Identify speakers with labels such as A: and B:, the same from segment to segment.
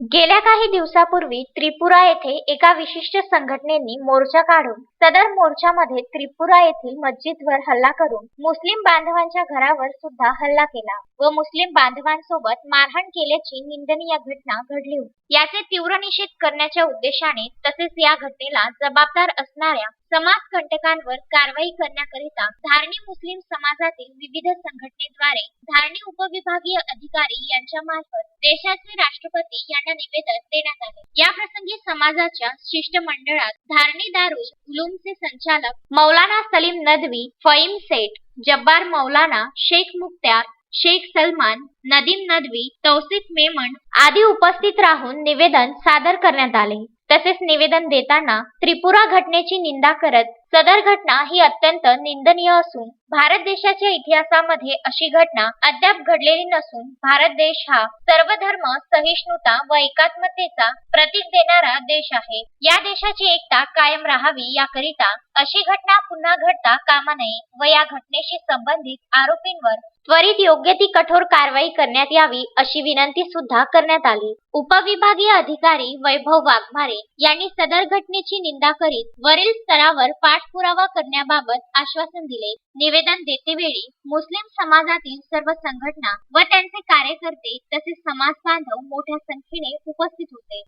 A: गेल्या काही दिवसापूर्वी त्रिपुरा येथे एका विशिष्ट संघटनेनी मोर्चा काढून सदर मोर्चामध्ये त्रिपुरा येथील मस्जिदवर हल्ला करून मुस्लिम बांधवांच्या घरावर सुद्धा हल्ला केला व मुस्लिम बांधवांसोबत मारहाण केल्याची निंदनीय घटना घडली होती. याचे तीव्र निषेध करण्याच्या उद्देशाने तसेच या घटनेला जबाबदार असणाऱ्या समाजकंटकांवर कारवाई करण्याकरिता धारणी मुस्लिम समाजातील विविध संघटनेद्वारे धारणी उपविभागीय अधिकारी यांच्या मार्फत देशाचे राष्ट्रपती यांना निवेदन देण्यात आले. या प्रसंगी समाजाच्या शिष्टमंडळात धारणी दारुल उलूमचे संचालक मौलाना सलीम नदवी फईम सेठ जब्बार मौलाना शेख मुख्त्यार शेख सलमान नदीम नदवी तौसिफ मेमन आदी उपस्थित राहून निवेदन सादर करण्यात आले. तसेच निवेदन देताना त्रिपुरा घटनेची निंदा करत सदर घटना ही अत्यंत निंदनीय असून भारत देशाच्या इतिहासामध्ये अशी घटना अद्याप घडलेली नसून भारत देश हा सर्व धर्म सहिष्णुता व एकात्मतेचा प्रतीक देणारा देश आहे. या देशाची एकता कायम राहावी याकरिता अशी घटना पुन्हा घडता कामा नये व या घटनेशी संबंधित आरोपींवर त्वरित योग्य ती कठोर कारवाई करण्यात यावी अशी विनंती सुद्धा करण्यात आली. उपविभागीय अधिकारी वैभव वाघमारे यांनी सदर घटनेची निंदा करीत वरील स्तरावर पाठ पाठपुरावा करण्याबाबत आश्वासन दिले. निवेदन देतेवेळी मुस्लिम समाजातील सर्व संघटना व त्यांचे कार्यकर्ते तसेच समाज बांधव मोठ्या संख्येने उपस्थित होते.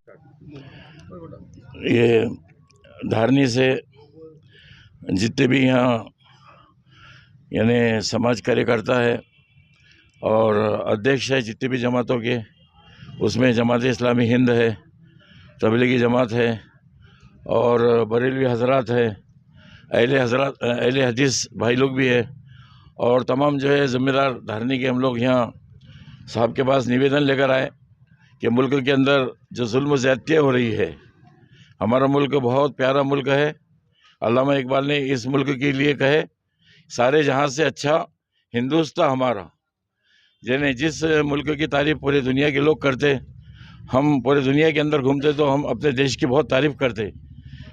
B: ये धारनी से जितने भी यहाँ, यानी समाज कार्यकर्ता है और अध्यक्ष है जितने भी जमातों के, उसमें जमात इस्लामी हिंद है, तबलीगी जमात है और बरेलवी हजरात है अहले हजरात अहले हदीस भाई लोग भी है और तमाम जो है ज़िम्मेदार धारनी के हम लोग यहाँ साहब के पास निवेदन लेकर आए कि मुल्क के अंदर जो जुल्म ज़्यादतियाँ हो रही है, हमारा मुल्क बहुत प्यारा मुल्क है। अलामा इकबाल ने इस मुल्क के लिए कहे, सारे जहाँ से अच्छा हिंदुस्तान हमारा। यानी जिस मुल्क की तारीफ़ पूरी दुनिया के लोग करते, हम पूरे दुनिया के अंदर घूमते तो हम अपने देश की बहुत तारीफ़ करते।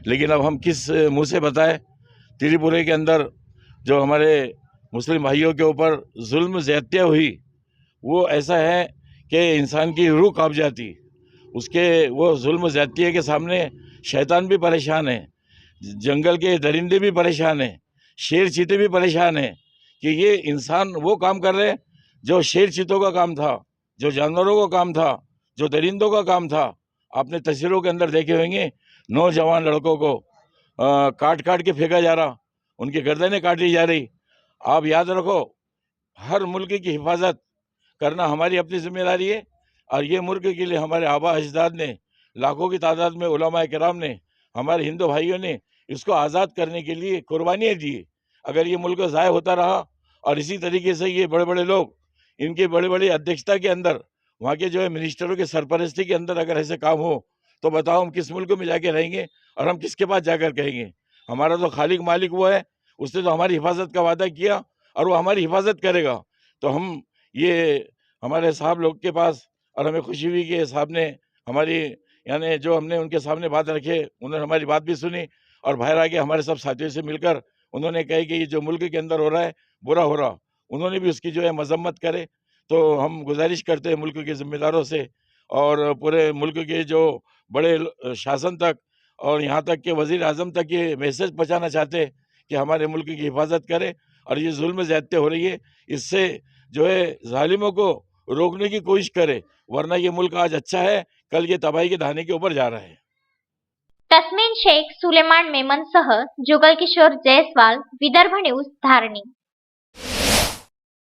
B: लेकिन अब हम किस मुँह से बताएँ? त्रिपुरा के अंदर जो हमारे मुस्लिम भाइयों के ऊपर जुल्म ज़्यादतियाँ हुई, वो ऐसा है कि इंसान की रूह काँप जाती। उसके वो जुल्म ज़्यादतियों के सामने शैतान भी परेशान है, जंगल के दरिंदे भी परेशान हैं, शेर चीते भी परेशान हैं कि ये इंसान वो काम कर रहे जो शेर चीतों का काम था, जो जानवरों का काम था, जो दरिंदों का काम था। आपने तस्वीरों के अंदर देखे होंगे नौजवान लड़कों को काट काट के फेंका जा रहा। उनकी गर्दनें काटी जा रही। आप याद रखो, हर मुल्क की हिफाजत करना हमारी अपनी ज़िम्मेदारी है और ये मुल्क के लिए हमारे आबा अजदाद ने, लाखों की तादाद में उलमा कराम ने, हमारे हिंदू भाइयों ने इसको आज़ाद करने के लिए कुर्बानियाँ दी अगर ये मुल्क ज़ाय होता रहा और इसी तरीके से ये बड़े बड़े लोग इनके बड़े बड़े अध्यक्षता के अंदर, वहाँ के जो है मिनिस्टरों के सरपरस्ती के अंदर अगर ऐसे काम हो तो बताओ हम किस मुल्क में जाके रहेंगे और हम किसके पास जाकर कहेंगे? हमारा तो खालिक मालिक वो है, उसने तो हमारी हिफाजत का वादा किया और वो हमारी हिफाजत करेगा। तो हम ये हमारे साहब लोग के पास और हमें खुशी हुई कि साहब ने हमारी, यानी जो हमने उनके सामने बात रखे, उन्होंने हमारी बात भी सुनी और बाहर आके हमारे सब साथियों से मिलकर उन्होंने कहे कि ये जो मुल्क के अंदर हो रहा है, बुरा हो रहा। उन्होंने भी उसकी जो है मजम्मत करे। तो हम गुजारिश करते हैं मुल्क के ज़िम्मेदारों से और पूरे मुल्क के जो बड़े शासन तक और यहाँ तक के वज़ीर आज़म तक ये मैसेज पहुँचाना चाहते हैं कि हमारे मुल्क की हिफाजत करें और ये जुल्म ज़्यादती हो रही है। इससे जो है ालिमों को रोकने की कोशिश करे, वरना ये मुल्क आज अच्छा है, कल ये तबाही के धाने के ऊपर जा रहा है।
A: तस्मीन शेख सुलेमान मेमनसह जुगल किशोर जयस्वाल, विदर्भ न्यूज़, धारणी।